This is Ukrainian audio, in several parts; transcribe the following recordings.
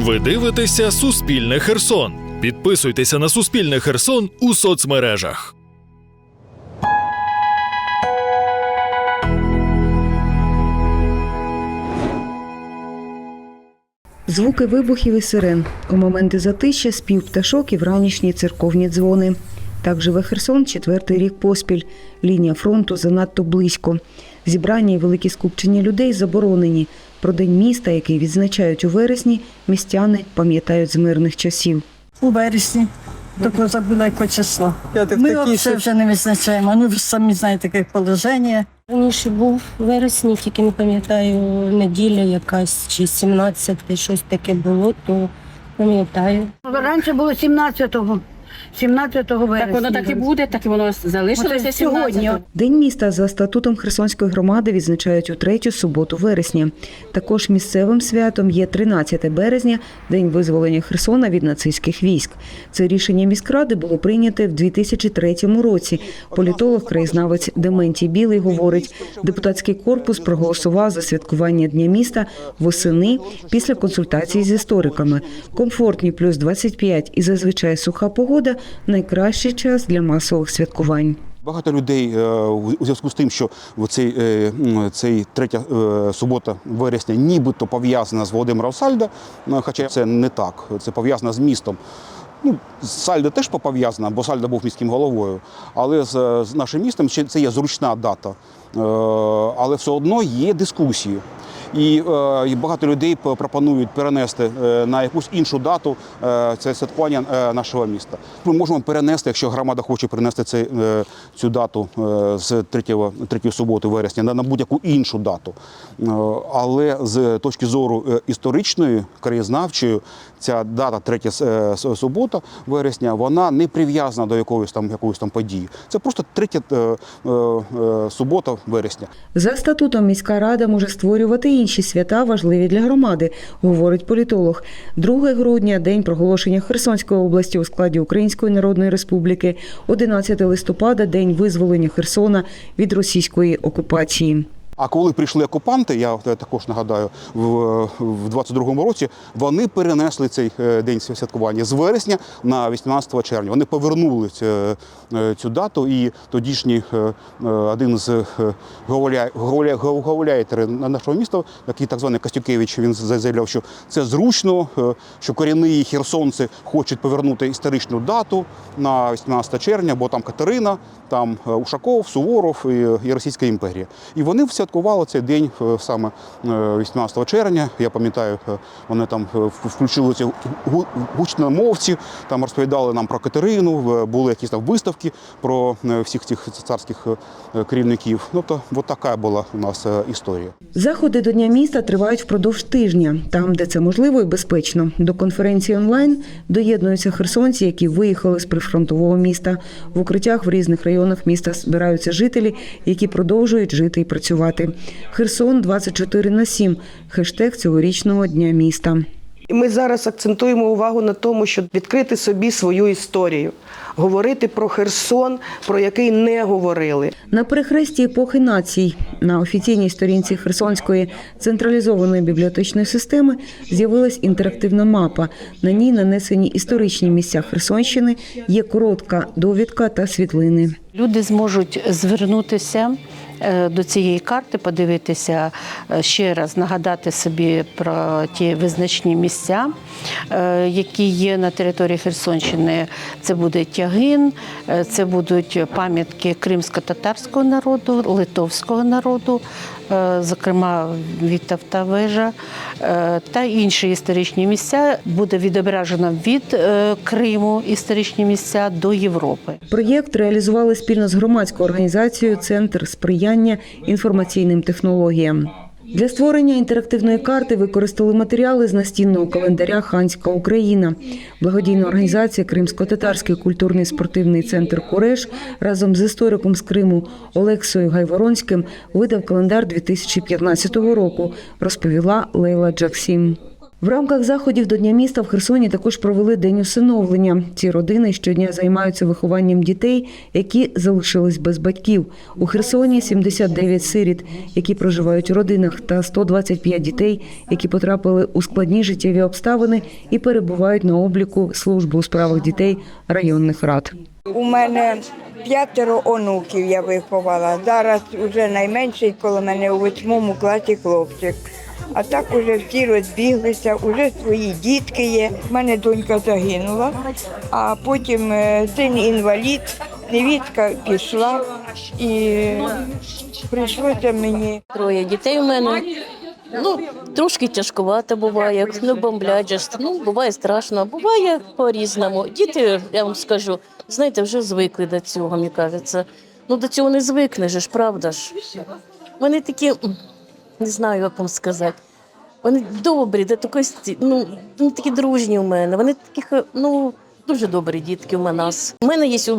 Ви дивитеся Суспільне Херсон. Підписуйтеся на Суспільне Херсон у соцмережах. Звуки вибухів і сирен. У моменти затища спів пташок і вранішні церковні дзвони. Так живе Херсон четвертий рік поспіль. Лінія фронту занадто близько. Зібрання і великі скупчення людей заборонені. Про день міста, який відзначають у вересні, містяни пам'ятають з мирних часів. У вересні. Тільки забула яке число. Ми такі, взагалі вже не визначаємо. Ну, ви ж самі знаєте, яке положення. Раніше був в вересні, тільки не пам'ятаю, неділя якась чи 17 щось таке було, то пам'ятаю. Раніше було 17-го. 17 вересня. Так воно так і буде, так і воно залишилося сьогодні. День міста за статутом Херсонської громади відзначають у третю суботу вересня. Також місцевим святом є 13 березня, день визволення Херсона від нацистських військ. Це рішення міськради було прийняте в 2003 році. Політолог, краєзнавець Дементій Білий говорить, депутатський корпус проголосував за святкування дня міста восени після консультацій з істориками. Комфортні плюс 25 і зазвичай суха погода найкращий час для масових святкувань. Багато людей е, у зв'язку з тим, що цей, е, цей третя е, субота вересня нібито пов'язана з Володимиром Сальдо, хоча це не так, це пов'язано з містом. Ну, з Сальдо теж пов'язана, бо Сальдо був міським головою, але з, з нашим містом це є зручна дата. Але все одно є дискусії. І, е, багато людей пропонують перенести е, на якусь іншу дату е, це святкування нашого міста. Ми можемо перенести, якщо громада хоче перенести цей, е, цю дату з 3, 3 суботи вересня на, будь-яку іншу дату. Але з точки зору історичної, краєзнавчої, ця дата 3 с- е, с- субота вересня, вона не прив'язана до якоїсь там якоїсь там події. Це просто третя субота вересня. За статутом міська рада може створювати інші свята, важливі для громади, говорить політолог. 2 грудня день проголошення Херсонської області у складі Української Народної Республіки, 11 листопада день визволення Херсона від російської окупації. А коли прийшли окупанти, я е, також нагадаю, в, в 22-му році вони перенесли цей е, день святкування з вересня на 18 червня. Вони повернули цю, е, цю дату, і тодішній е, е, один з е, гауля- гауля- гау- гауляйтерів на- нашого міста, такий так званий Костюкевич, він заявляв, що це зручно, е, що корінні херсонці хочуть повернути історичну дату на 18 червня, бо там Катерина, там е, Ушаков, Суворов і, Російська імперія. І вони святкували цей день е, саме е, 18 червня. Я пам'ятаю, е, вони там е, включили ці гучномовці, там розповідали нам про Катерину, е, були якісь там виставки про е, всіх цих царських е, керівників. Ну то от така була у нас е, історія. Заходи до Дня міста тривають впродовж тижня, там, де це можливо і безпечно. До конференції онлайн доєднуються херсонці, які виїхали з прифронтового міста. В укриттях в різних районах міста збираються жителі, які продовжують жити і працювати. Херсон 24 на 7 – хештег цьогорічного дня міста. Ми зараз акцентуємо увагу на тому, щоб відкрити собі свою історію, говорити про Херсон, про який не говорили. На перехресті епохи націй на офіційній сторінці Херсонської централізованої бібліотечної системи з'явилась інтерактивна мапа. На ній нанесені історичні місця Херсонщини, є коротка довідка та світлини. Люди зможуть звернутися до цієї карти, подивитися е, ще раз, нагадати собі про ті визначні місця, е, які є на території Херсонщини. Це буде Тягин, е, це будуть пам'ятки кримсько-татарського народу, литовського народу, е, зокрема Вітовта вежа е, та інші історичні місця. Буде відображено від е, Криму історичні місця до Європи. Проєкт реалізували спільно з громадською організацією Центр сприяння інформаційним технологіям. Для створення інтерактивної карти використали матеріали з настінного календаря Ханська Україна. Благодійна організація Кримсько-татарський культурний спортивний центр Куреш разом з істориком з Криму Олексою Гайворонським видав календар 2015 року, розповіла Лейла Джаксім. В рамках заходів до Дня міста в Херсоні також провели день усиновлення. Ці родини щодня займаються вихованням дітей, які залишились без батьків. У Херсоні 79 сиріт, які проживають у родинах, та 125 дітей, які потрапили у складні життєві обставини і перебувають на обліку служби у справах дітей районних рад. У мене п'ятеро онуків я виховала. Зараз вже найменший коло мене у восьмому класі хлопчик. А так уже всі розбіглися, уже свої дітки є. У мене донька загинула, а потім е, син інвалід, невістка пішла і прийшлося мені. Троє дітей у мене. Ну, трошки тяжкувато буває, ну бомблять Ну, буває страшно, буває по-різному. Діти, я вам скажу, знаєте, вже звикли до цього, мені кажеться. Ну, до цього не звикнеш, правда ж. Вони такі, не знаю, як вам сказати. Вони добрі, до такої, ну, вони такі дружні у мене. Вони такі, ну, дуже добрі дітки у нас. У мене є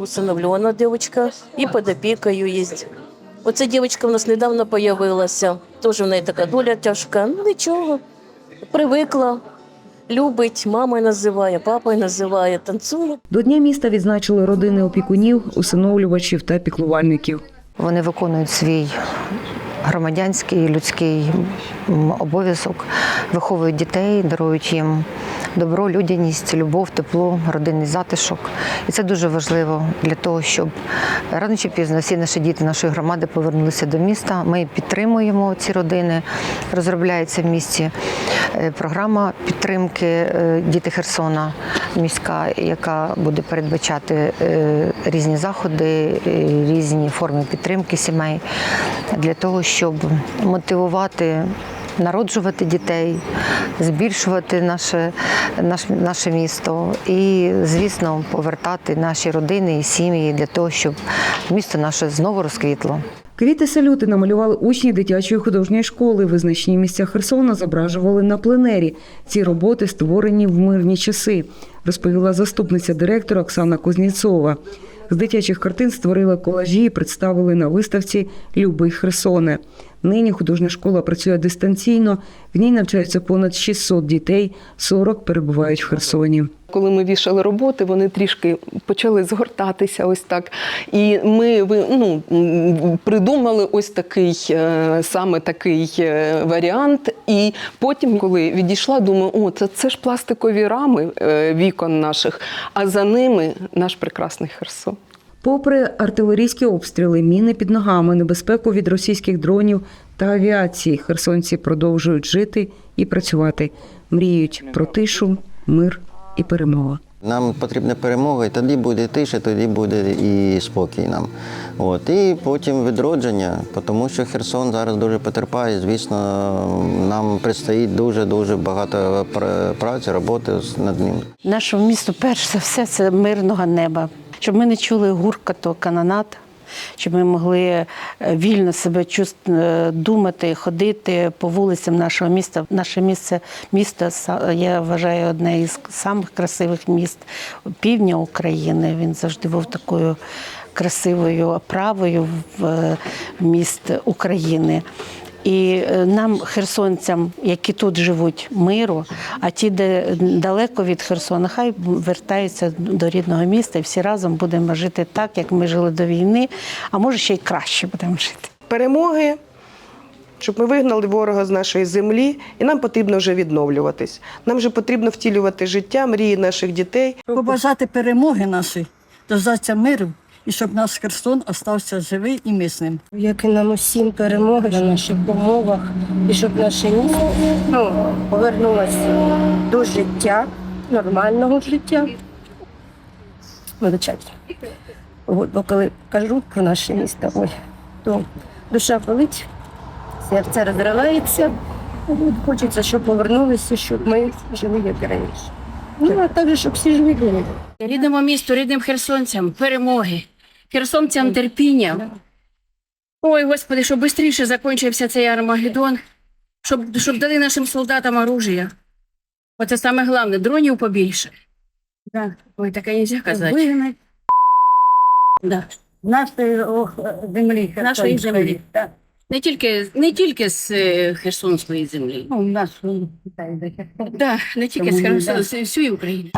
усиновлена дівчинка, і під опікою є. Оця дівчинка в нас недавно появилася. Теж в неї така доля тяжка. Ну нічого, привикла, любить, мамою називає, папою називає, танцює. До Дня міста відзначили родини опікунів, усиновлювачів та піклувальників. Вони виконують свій громадянський людський обов'язок, виховують дітей, дарують їм добро, людяність, любов, тепло, родинний затишок. І це дуже важливо для того, щоб рано чи пізно всі наші діти нашої громади повернулися до міста. Ми підтримуємо ці родини. Розробляється в місті е, програма підтримки е, діти Херсона міська, яка буде передбачати е, різні заходи, е, різні форми підтримки сімей для того, щоб мотивувати. Народжувати дітей, збільшувати наше, наш, наше місто і, звісно, повертати наші родини і сім'ї для того, щоб місто наше знову розквітло. Квіти салюти намалювали учні дитячої художньої школи. Визначні місця Херсона зображували на пленері. Ці роботи створені в мирні часи, розповіла заступниця директора Оксана Кузнєцова. З дитячих картин створили колажі і представили на виставці Любий Херсоне. Нині художня школа працює дистанційно. В ній навчаються понад 600 дітей, 40 перебувають в Херсоні. Коли ми вішали роботи, вони трішки почали згортатися ось так. І ми ну, придумали ось такий е, саме такий е, варіант. І потім, коли відійшла, думаю, о, це, це ж пластикові рами е, вікон наших, а за ними наш прекрасний Херсон. Попри артилерійські обстріли, міни під ногами, небезпеку від російських дронів та авіації, херсонці продовжують жити і працювати. Мріють про тишу, мир і перемогу. Нам потрібна перемога, і тоді буде тиша, тоді буде і спокій нам. От. І потім відродження, тому що Херсон зараз дуже потерпає. Звісно, нам предстоїть дуже-дуже багато праці, роботи над ним. Нашому місту, перш за все, це мирного неба, щоб ми не чули гуркату канонат, щоб ми могли е, вільно себе е, думати, ходити по вулицям нашого міста. Наше місце місто я вважаю одне із самих красивих міст півдня України. Він завжди був такою красивою оправою в е, міст України. І е, нам, херсонцям, які тут живуть, миру, а ті, де далеко від Херсона, хай вертаються до рідного міста і всі разом будемо жити так, як ми жили до війни, а може ще й краще будемо жити. Перемоги, щоб ми вигнали ворога з нашої землі, і нам потрібно вже відновлюватись. Нам вже потрібно втілювати життя, мрії наших дітей. Побажати перемоги нашої, дождатися миру, і щоб наш Херсон остався живий і міцним. Як і нам усім перемоги на наших умовах, і щоб наше місто ну, повернулося до життя, нормального життя. Вибачайте. От, бо коли кажу про наше місто, ой, то душа болить, серце розривається. Хочеться, щоб повернулися, щоб ми жили як раніше. Ну, а також, щоб всі живі були. Рідному місту, рідним херсонцям, перемоги, херсонцям терпіння. Ой, Господи, щоб швидше закінчився цей Армагеддон, щоб, щоб дали нашим солдатам оружие. Оце саме головне, дронів побільше. Да. Ой, таке не можна казати. Вигнать Да. нашої землі. Нашої землі. Так. Не тільки, не тільки з е, Херсонської землі. Ну, у нас Да, не тільки з Тому, Херсона, да. з всієї України.